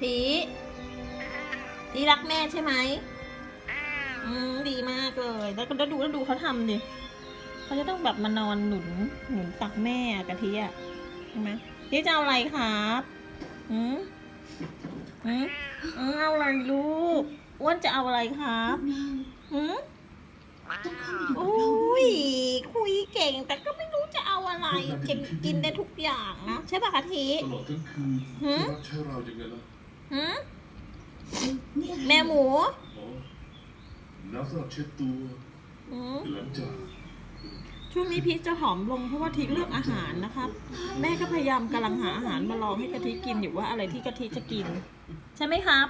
ทีทีรักแม่ใช่ไหมอืมดีมากเลย แล้วก็แล้วดูแล้วดูเขาทำดิเขาจะต้องแบบมานอนหนุนหนุนตักแม่อะกะทิอะใช่ไหมทีจะเอาอะไรครับอืมอืมอืมเอาอะไรลูกอ้วนจะเอาอะไรครับอืมโอ้ยคุยเก่ง แต่ก็ไม่รู้จะเอาอะไรกินกินได้ทุกอย่างนะ ใช่ปะกะทิตลอดทั้งคืนหือจะรับใช้เราอย่างไงล่ะ หืมแม่หมูอ๋อน้ำสำหรับเช็ดตัวอืมหลังจากช่วงนี้พีชจะหอมลงเพราะว่าทิเลือกอาหารนะครับ แม่ก็พยายามกำลังหาอาหารมาลองให้กะทิกินอยู่ว่าอะไรที่กะทิจะกิน ใช่ไหมครับ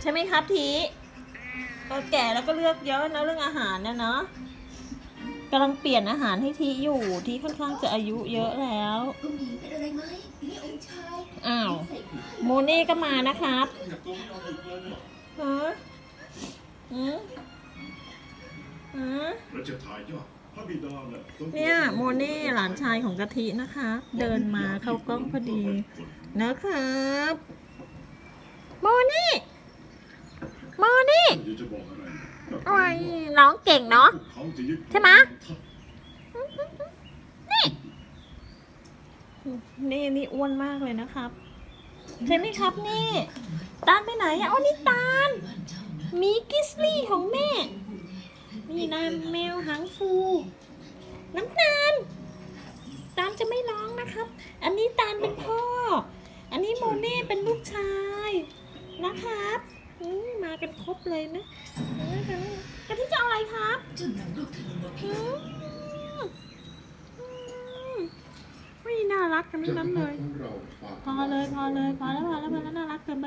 ใช่ไหมครับทีก็แก่แล้วก็เลือกเยอะนะเรื่องอาหารเนี่ยเนาะกำลังเปลี่ยนอาหารให้ทีอยู่ทีค่อนข้างจะอายุเยอะแล้ว ก็มี มเน่ก็มานะครับอยากตัวไม่ยอมหยุดเนี่ยฮะอืมอืมแล้วจะถ่ายยอดพระบิดาเนี่ยต้องเนี่ยโมเน่หลานชายของกะทินะคะ เดินมาเข้ากล้องพอดีนะครับโมเน่โมน่เดี๋ยวจะบอกอะไรโอ้ยน้องเก่งเนาะใช่ไหมนี่นี่อ้วนมากเลยนะครับ ใช่ไหมครับนี่ ตาลไปไหนอะอ๋อนี่ตาลมีกิสลี่ของแม่ นี่นายแมวหางฟู น้ำตาล ตาลจะไม่ร้องนะครับ อันนี้ตาลเป็นพ่อ อันนี้โมเน่เป็นลูกชายนะครับมมากันครบเลยนะอืมกะทิจะเอาอะไรครับักกันทั้งนั้นเลย พอเลยพอเลยพอแล้วพอแล้วพอแล้วน่ารักเกินไป